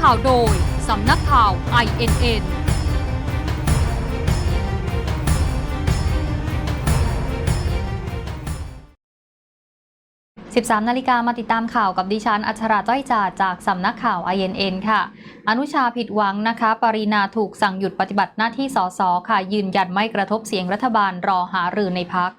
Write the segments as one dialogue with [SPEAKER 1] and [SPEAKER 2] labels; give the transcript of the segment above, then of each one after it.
[SPEAKER 1] ข่าวโดย สำนักข่าว INN
[SPEAKER 2] 13 นาฬิกามาติดตามข่าวกับดิฉัน อัชราจ้อยจ่าจากสำนักข่าว INN ค่ะ อนุชาผิดหวังนะคะ ปรินาถูกสั่งหยุดปฏิบัติหน้าที่สสค่ะ ยืนยันไม่กระทบเสียงรัฐบาลรอหารือในพัก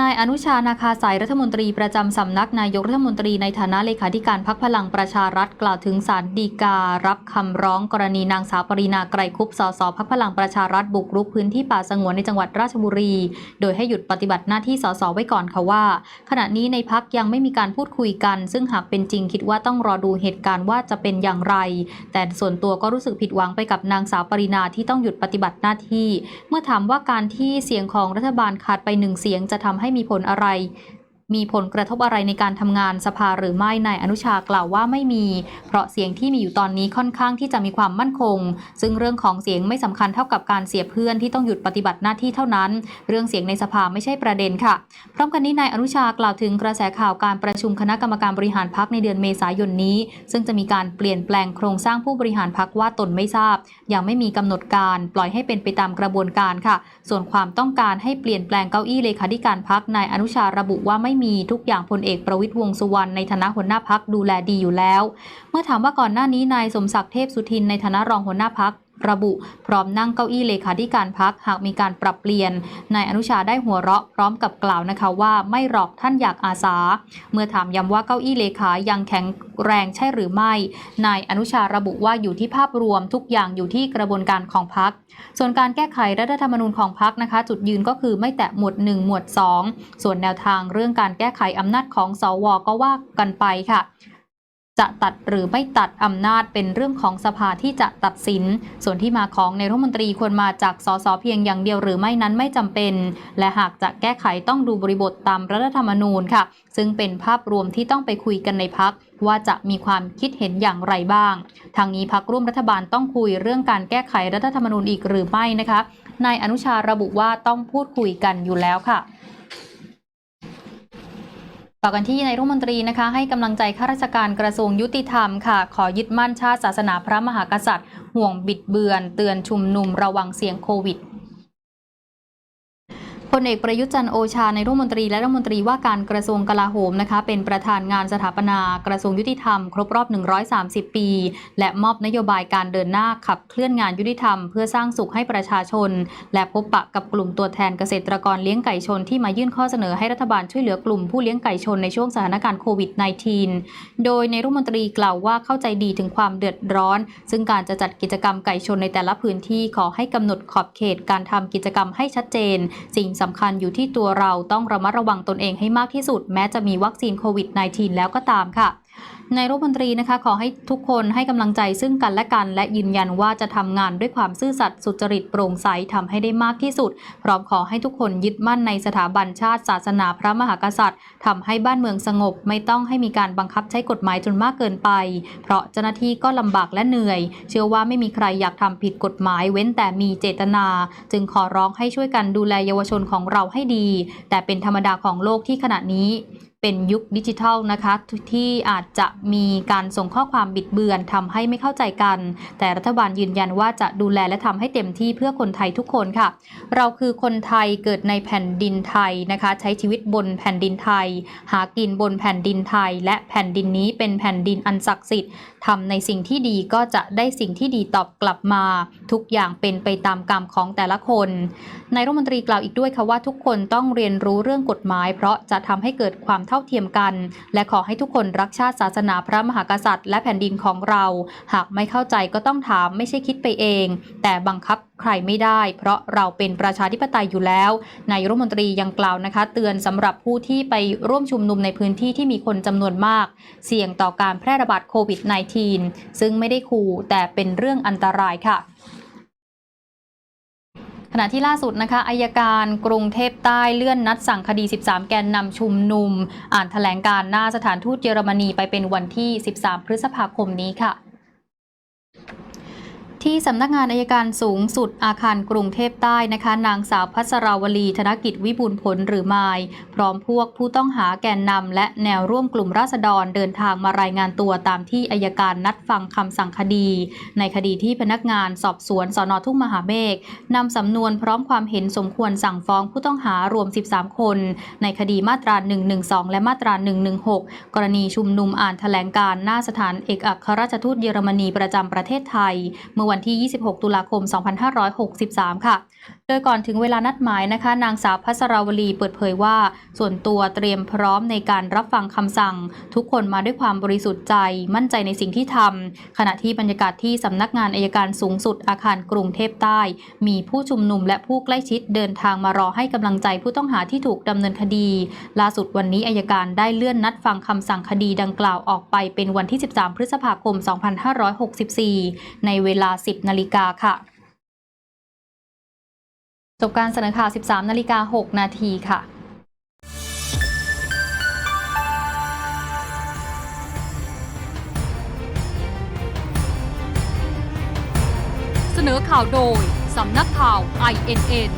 [SPEAKER 2] นายอนุชานาคาสายรัฐมนตรีประจำสำนักนายกรัฐมนตรีในฐานะเลขาธิการพักพลังประชารัฐกล่าวถึงสารดีกา รับคำร้องกรณีนางสาวปรินาไกรคุปสสพักพลังประชารัฐบุกรุกพื้นที่ป่าสงวนในจังหวัดราชบุรี โดยให้หยุดปฏิบัติหน้าที่สสไว้ก่อนค่ะว่า ขณะนี้ในพักยังไม่มีการพูดคุยกัน ซึ่งหากเป็นจริงคิดว่าต้องรอดูเหตุการณ์ว่าจะเป็นอย่างไร แต่ส่วนตัวก็รู้สึกผิดหวังไปกับนางสาวปรินาที่ต้องหยุดปฏิบัติหน้าที่ เมื่อถามว่าการที่เสียงของรัฐบาลขาดไปหนึ่งเสียงจะทำให้มีผลอะไร มีผลกระทบอะไรในการทำงานสภาหรือไม่นายอนุชากล่าวว่าไม่มี เพราะเสียงที่มีอยู่ตอนนี้ค่อนข้างที่จะมีความมั่นคง ซึ่งเรื่องของเสียงไม่สำคัญเท่ากับการเสียเพื่อนที่ต้องหยุดปฏิบัติหน้าที่เท่านั้น เรื่องเสียงในสภาไม่ใช่ประเด็นค่ะ พร้อมกันนี้นายอนุชากล่าวถึงกระแสข่าวการประชุมคณะกรรมการบริหารพักในเดือนเมษายนนี้ ซึ่งจะมีการเปลี่ยนแปลงโครงสร้างผู้บริหารพักว่าตนไม่ทราบ ยังไม่มีกำหนดการปล่อยให้เป็นไปตามกระบวนการค่ะ ส่วนความต้องการให้เปลี่ยนแปลงเก้าอี้เลขาธิการพักนายอนุชาระบุว่าไม่มีทุกอย่างพลเอกประวิตรวงสุวรรณในฐานะหัวหน้าพักดูแลดีอยู่แล้ว เมื่อถามว่าก่อนหน้านี้นายสมศักดิ์เทพสุทินในฐานะรองหัวหน้าพัก ระบุ พร้อมนั่งเก้าอี้เลขาธิการพักหากมีการปรับเปลี่ยนนายอนุชาได้หัวเราะพร้อมกับกล่าวนะคะว่าไม่หรอกท่านอยากอาสา เมื่อถามย้ำว่าเก้าอี้เลขายังแข็งแรงใช่หรือไม่นายอนุชาระบุว่าอยู่ที่ภาพรวมทุกอย่างอยู่ที่กระบวนการของพักส่วนการแก้ไขรัฐธรรมนูญของพักนะคะ จุดยืนก็คือไม่แตะหมวด 1 หมวด 2 ส่วนแนวทางเรื่องการแก้ไขอำนาจของสวก็ว่ากันไปค่ะ จะตัดหรือไม่ตัดอำนาจเป็นเรื่องของสภาที่จะตัดสิน ส่วนที่มาของในายรัฐมนตรีควรมาจากสสเพียงอย่างเดียวหรือไม่นั้นไม่จำเป็น และหากจะแก้ไขต้องดูบริบทตามรัฐธรรมนูญค่ะ ซึ่งเป็นภาพรวมที่ต้องไปคุยกันในพักว่าจะมีความคิดเห็นอย่างไรบ้าง ทางนี้พักร่วมรัฐบาลต้องคุยเรื่องการแก้ไขรัฐธรรมนูญอีกหรือไม่นะคะนายอนุชาระบุว่าต้องพูดคุยกันอยู่แล้วค่ะ ต่อกันที่นายรัฐมนตรีนะคะ ให้กำลังใจข้าราชการกระทรวงยุติธรรมค่ะ ขอยึดมั่นชาติศาสนาพระมหากษัตริย์ ห่วงบิดเบือน เตือนชุมนุมระวังเสี่ยงโควิด พลเอกประยุทธ์จันโอชาในรัฐมนตรีและรัฐมนตรีว่าการกระทรวงกลาโหมนะคะเป็นประธานงานสถาปนากระทรวงยุติธรรม ครบรอบ 130 ปี และมอบนโยบายการเดินหน้าขับเคลื่อนงานยุติธรรม เพื่อสร้างสุขให้ประชาชน และพบปะกับกลุ่มตัวแทนเกษตรกรเลี้ยงไก่ชนที่มายื่นข้อเสนอให้รัฐบาลช่วยเหลือกลุ่มผู้เลี้ยงไก่ชนในช่วงสถานการณ์โควิด -19 โดยในรัฐมนตรีกล่าวว่าเข้าใจดีถึงความเดือดร้อน ซึ่งการจะจัดกิจกรรมไก่ชนในแต่ละพื้นที่ขอให้กำหนดขอบเขตการทำกิจกรรมให้ชัดเจนสิ่งสำคัญอยู่ที่ตัวเราต้องระมัดระวังตนเองให้มากที่สุด แม้จะมีวัคซีนโควิด -19 แล้วก็ตามค่ะ นายรัฐมนตรีนะคะขอให้ทุกคนให้กำลังใจซึ่งกันและกัน และยืนยันว่าจะทำงานด้วยความซื่อสัตย์สุจริตโปร่งใสทำให้ได้มากที่สุด พร้อมขอให้ทุกคนยึดมั่นในสถาบันชาติศาสนาพระมหากษัตริย์ทำให้บ้านเมืองสงบ ไม่ต้องให้มีการบังคับใช้กฎหมายจนมากเกินไป เพราะเจ้าหน้าที่ก็ลำบากและเหนื่อย เชื่อว่าไม่มีใครอยากทำผิดกฎหมายเว้นแต่มีเจตนา จึงขอร้องให้ช่วยกันดูแลเยาวชนของเราให้ดี แต่เป็นธรรมดาของโลกที่ขณะนี้ เป็นยุคดิจิทัลนะคะที่อาจจะมีการส่งข้อความบิดเบือนทำให้ไม่เข้าใจกัน แต่รัฐบาลยืนยันว่าจะดูแลและทำให้เต็มที่เพื่อคนไทยทุกคนค่ะ เราคือคนไทยเกิดในแผ่นดินไทยนะคะ ใช้ชีวิตบนแผ่นดินไทย หากินบนแผ่นดินไทย และแผ่นดินนี้เป็นแผ่นดินอันศักดิ์สิทธิ์ทำในสิ่งที่ดีก็จะได้สิ่งที่ดีตอบกลับมา ทุกอย่างเป็นไปตามกรรมของแต่ละคนนายรัฐมนตรีกล่าวอีกด้วยค่ะว่าทุกคนต้องเรียนรู้เรื่องกฎหมาย เพราะจะทำให้เกิดความเท่าเทียมกัน และขอให้ทุกคนรักชาติศาสนาพระมหากษัตริย์ และแผ่นดินของเรา หากไม่เข้าใจก็ต้องถามไม่ใช่คิดไปเอง แต่บังคับใครไม่ได้ เพราะเราเป็นประชาธิปไตยอยู่แล้วนายรัฐมนตรียังกล่าวนะคะ เตือนสำหรับผู้ที่ไปร่วมชุมนุมในพื้นที่ที่มีคนจำนวนมาก เสี่ยงต่อการแพร่ระบาดโควิด -19 ซึ่งไม่ได้ขู่แต่เป็นเรื่องอันตรายค่ะ ขณะที่ล่าสุดนะคะอายการกรุงเทพใต้เลื่อนนัดสั่งคดี 13 แกนนำชุมนุม อ่านแถลงการหน้าสถานทูตเยอรมนีไปเป็นวันที่ 13 พฤษภาคมนี้ค่ะ ที่สำนักงานอายการสูงสุดอาคารกรุงเทพใต้นะคะ นางสาวพัสราวลีธนกิจวิบูลผลหรือมาย พร้อมพวกผู้ต้องหาแกนนำและแนวร่วมกลุ่มราษฎรเดินทางมารายงานตัวตามที่อายการนัดฟังคำสั่งคดี ในคดีที่พนักงานสอบสวนสอนอทุ่งมหาเมฆนำสำนวนพร้อมความเห็นสมควรสั่งฟ้องผู้ต้องหารวม 13 คน ในคดีมาตรา 112 และมาตรา 116 กรณีชุมนุมอ่านแถลงการณ์หน้าสถานเอกอัครราชทูตเยอรมนีประจำประเทศไทยเมื่อวันที่ 26 ตุลาคม 2563 ค่ะ ดยก่อนถึงเวลานัดหมายนะคะ นางสาวพัสราวลีเปิดเผยว่า ส่วนตัวเตรียมพร้อมในการรับฟังคำสั่ง ทุกคนมาด้วยความบริสุทธิ์ใจ มั่นใจในสิ่งที่ทำขณะที่บรรยากาศที่สำนักงานอายการสูงสุดอาคารกรุงเทพใต้ มีผู้ชุมนุมและผู้ใกล้ชิดเดินทางมารอให้กำลังใจผู้ต้องหาที่ถูกดำเนินคดี ล่าสุดวันนี้อายการได้เลื่อนนัดฟังคำสั่งคดีดังกล่าวออกไปเป็นวันที่ 13 พฤษภาคม 2564 ในเวลา 10 นาฬิกาค่ะ จบการเสนอข่าว 13 นาฬิกา 6 นาทีค่ะ
[SPEAKER 1] เสนอข่าวโดย สำนักข่าว INN